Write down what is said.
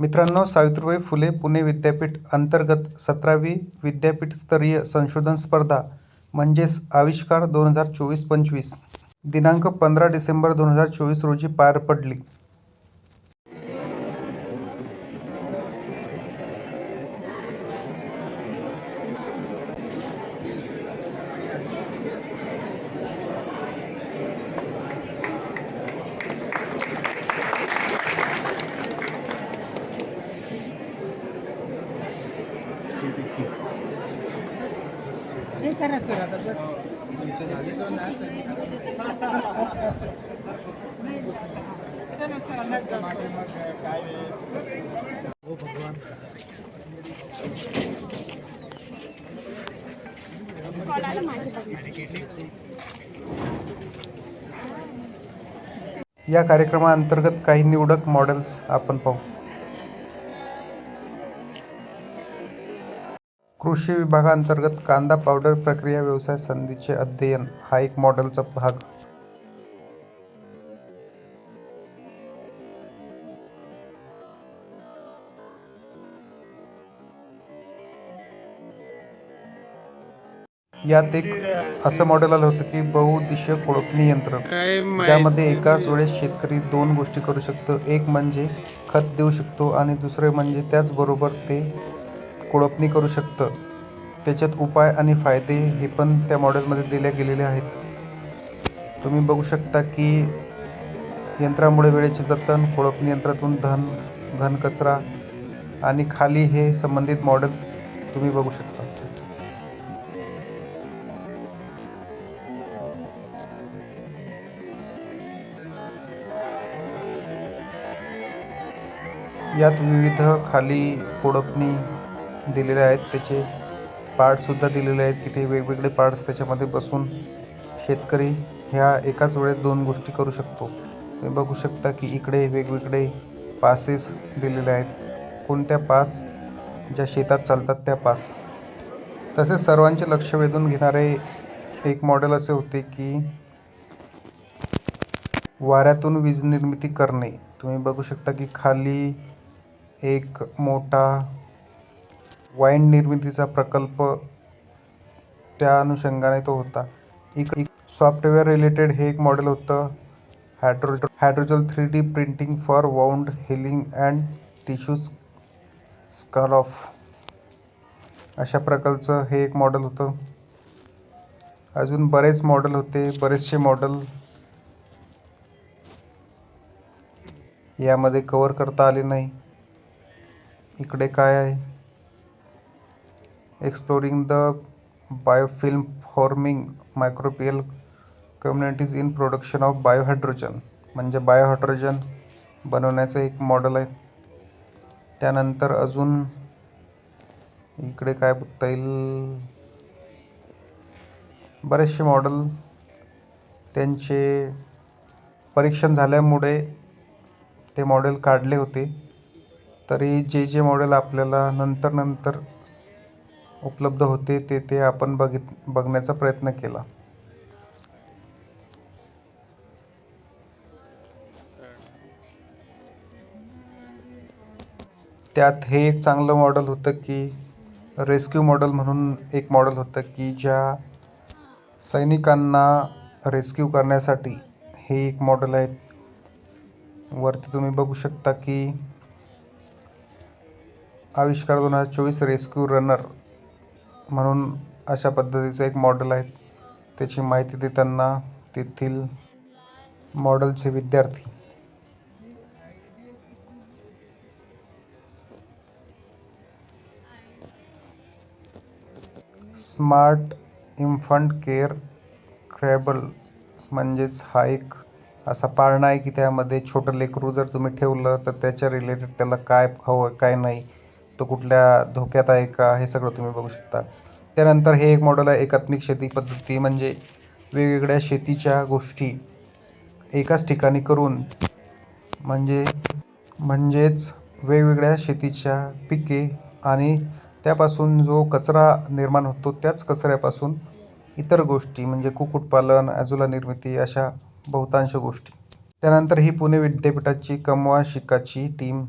मित्रांनो सावित्रीबाई फुले पुणे विद्यापीठ अंतर्गत सतरावी विद्यापीठस्तरीय संशोधन स्पर्धा म्हणजेच आविष्कार दोन हजार चोवीस पंचवीस. दिनांक पंधरा डिसेंबर दोन हजार चोवीस रोजी पार पडली हे करा सर आता बस. या कार्यक्रमाअंतर्गत काही निवडक मॉडेल्स आपण पाहू. कृषी विभागांतर्गत कांदा पावडर प्रक्रिया व्यवसाय संधीचे अध्ययन हा एक मॉडेलचा भाग. यात एक असं मॉडेल आलं होतं की बहुउद्देशीय कोळपणी यंत्र ज्यामध्ये एकाच वेळेस शेतकरी दोन गोष्टी करू शकतो. एक म्हणजे खत देऊ शकतो आणि दुसरे म्हणजे त्याचबरोबर ते कोळपणी करू शकतं. त्याच्यात उपाय आणि फायदे हे पण त्या मॉडेलमध्ये दिले गेलेले आहेत. तुम्ही बघू शकता की यंत्रामुळे वेळेचे जतन कोळपणी यंत्रातून धन घन कचरा आणि खाली हे संबंधित मॉडेल तुम्ही बघू शकता. यात विविध खाली कोडपणी दिलेले आहेत. त्याचे पार्टसुद्धा दिलेले आहेत. तिथे वेगवेगळे पार्ट्स त्याच्यामध्ये बसून शेतकरी ह्या एकाच वेळेस दोन गोष्टी करू शकतो. तुम्ही बघू शकता की इकडे वेगवेगळे पासेस दिलेले आहेत. कोणत्या पास ज्या शेतात चालतात त्या पास तसेच सर्वांचे लक्ष वेधून घेणारे एक मॉडेल असे होते की वाऱ्यातून वीज निर्मिती करणे. तुम्ही बघू शकता की खाली एक मोठा वाईन निर्मितीचा प्रकल्प त्या अनुषंगाने तो होता. इक सॉफ्टवेअर रिलेटेड हे एक मॉडेल होतं. Hydro hydrogel three D printing for wound healing and tissue scaffold. अशा प्रकारचं हे एक मॉडेल होतं. अजून बरेच मॉडेल होते. बरेचसे मॉडेल यामध्ये कवर करता आले नाही. इकडे काय आहे? Exploring the biofilm forming microbial communities in production of biohydrogen म्हणजे बायोहायड्रोजन बनवण्याचं एक मॉडेल आहे. त्यानंतर अजून इकडे काय बघता येईल? बरेचसे मॉडेल त्यांचे परीक्षण झाल्यामुळे ते मॉडेल काढले होते. तरी जे जे मॉडेल आपल्याला नंतर नंतर उपलब्ध होते ते ते आपण बघित बघण्याचा प्रयत्न केला. त्यात हे एक चांगलं मॉडेल होतं की रेस्क्यू मॉडेल म्हणून एक मॉडेल होतं की ज्या सैनिकांना रेस्क्यू करण्यासाठी हे एक मॉडेल आहे. वरती तुम्ही बघू शकता की आविष्कार दोन हजार चोवीस रेस्क्यू रनर म्हणून अशा पद्धतीचं एक मॉडेल आहे त्याची माहिती देताना तेथील मॉडेलचे विद्यार्थी. स्मार्ट इन्फंट केअर क्रॅबल म्हणजेच हा एक असा पाळणा आहे की त्यामध्ये छोटं लेकरू जर तुम्ही ठेवलं तर त्याच्या रिलेटेड त्याला काय हवं काय नाही तो कुठल्या धोक्यात आहे का हे सगळं तुम्ही बघू शकता. त्यानंतर हे एक मॉडेल आहे एकात्मिक शेती पद्धती म्हणजे वेगवेगळ्या शेतीच्या गोष्टी एकाच ठिकाणी करून म्हणजे म्हणजेच वेगवेगळ्या शेतीच्या पिके आणि त्यापासून जो कचरा निर्माण होतो त्याच कचऱ्यापासून इतर गोष्टी म्हणजे कुक्कुटपालन ॲझुला निर्मिती अशा बहुतांश गोष्टी. त्यानंतर ही पुणे विद्यापीठाची कमवा शिकाची टीम